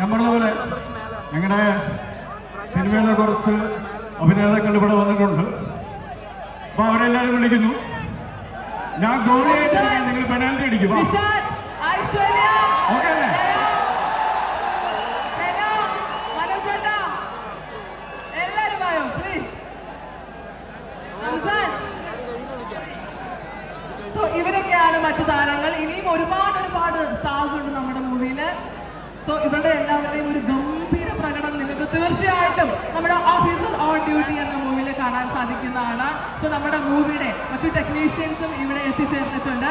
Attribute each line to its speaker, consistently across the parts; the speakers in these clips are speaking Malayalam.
Speaker 1: നമ്മുടെ പോലെ ഞങ്ങളുടെ സിനിമയിലെ കുറച്ച് അഭിനേതാക്കൾ ഇവിടെ വന്നിട്ടുണ്ട്. അപ്പൊ വിളിക്കുന്നു. ഞാൻ ഗോളിയായിട്ട് നിങ്ങൾ പെനാൽറ്റി അടിക്കും. ഓക്കെ.
Speaker 2: ഇവരൊക്കെയാണ് മറ്റു താരങ്ങൾ ഇനിയും ഒരുപാട് ഒരുപാട് സ്റ്റാർസ് ഉണ്ട് നമ്മുടെ മൂവിയിൽ സോ ഇവരുടെ എല്ലാവരുടെയും ഒരു ഗംഭീര പ്രകടനം നിങ്ങൾക്ക് തീർച്ചയായിട്ടും നമ്മുടെ ഓഫീസർ ഓൺ ഡ്യൂട്ടി എന്ന മൂവിയിൽ കാണാൻ സാധിക്കുന്നതാണ്. സോ നമ്മുടെ മൂവിയുടെ മറ്റു ടെക്നീഷ്യൻസും ഇവിടെ എത്തിച്ചേർന്നിട്ടുണ്ട്.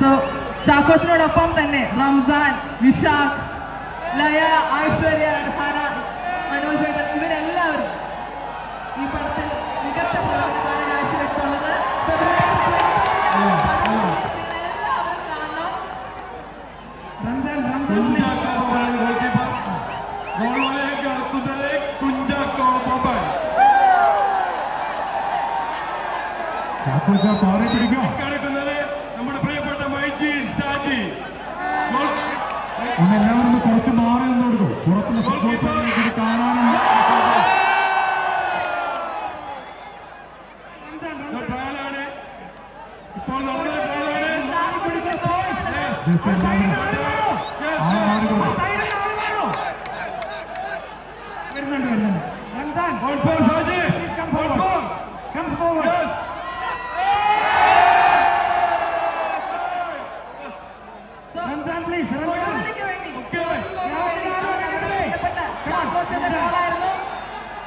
Speaker 2: സോ ചാക്കോച്ചിനോടൊപ്പം തന്നെ റംസാൻ വിശാഖ് ലയ ഐശ്വര്യ രഹാന മനോജ് ഏട്ടൻ ഇവരെല്ലാവരും ഈ പടത്തിൽ മികച്ച പ്രകടനമാണ് കാഴ്ചവെച്ചിട്ടുള്ളത് ഫെബ്രുവരി 20 നിങ്ങളെല്ലാവരും കാണണം
Speaker 1: കുഞ്ചാക്കോ ബോബൻ ഗോൾകീപ്പർ ഗോളിലേക്ക് അടുക്കുന്നത് കുഞ്ചാക്കോ ബോബൻ ചാക്കോച്ച പാറി പിടിക്കും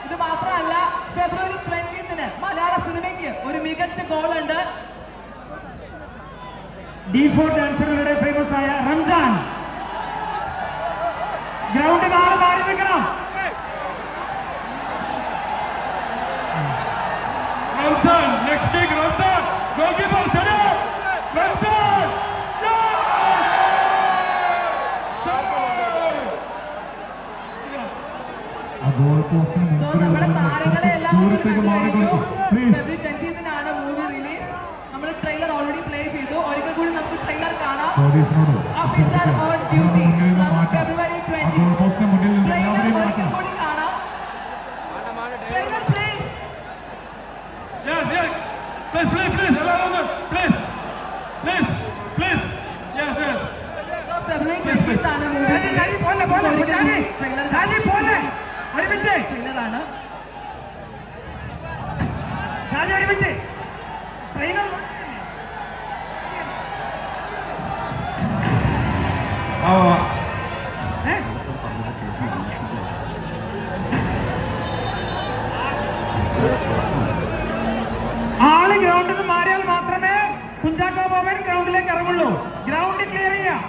Speaker 1: ഇത്
Speaker 2: മാത്രമല്ല ഫെബ്രുവരി ട്വന്റീത്തിന് മലയാള സിനിമയ്ക്ക് ഒരു മികച്ച ഗോളുണ്ട്.
Speaker 3: ഡി ഫോർ ഡാൻസറുകളുടെ ഫേമസ് ആയ റംസാൻ ഗ്രൗണ്ട് മാറി മാറി നിൽക്കണം
Speaker 1: Ramzan next take Ramzan. Goal set up. Ramzan.
Speaker 2: So നമ്മുടെ താരങ്ങളെ എല്ലാം
Speaker 1: ദൂരത്തേക്ക് മാറി പ്ലീസ്
Speaker 2: ട്രെയിലർ ഓൾറെഡി പ്ലേ ചെയ്തു ഒരിക്കൽ കൂടി നമുക്ക് ട്രെയിലർ കാണാം
Speaker 1: പോലീസിനോട്
Speaker 2: ഓഫീസർ ഓൺ ഡ്യൂട്ടി
Speaker 1: മുന്നിൽ നിന്ന് മാറ്റാം
Speaker 2: ഫെബ്രുവരി
Speaker 1: ആ
Speaker 2: ട്വന്റി
Speaker 1: ഗോൾ പോസ്റ്റിന് മുന്നിൽ നിന്ന്
Speaker 2: ട്രെയിലർ
Speaker 1: എല്ലാവരെയും
Speaker 2: ഒരിക്കൽ
Speaker 1: മാറ്റാം
Speaker 2: കൂടി കാണാം trailer please
Speaker 1: Yes, yes. Please, please, please. Allow them. Please. Please. Please. Yes, yes.
Speaker 2: February ട്വന്റീത്താണ് movie
Speaker 3: Shaji, Shaji, പോലെ, പോലെ, ഷാജി.
Speaker 2: ട്രെയിലർ
Speaker 3: ഷാജി, പോലെ. കുഞ്ചാക്കോ ബോബൻ ഗ്രൗണ്ടിലേക്ക് ഇറങ്ങുള്ളൂ. ഗ്രൗണ്ട് ക്ലിയർ ചെയ്യാം.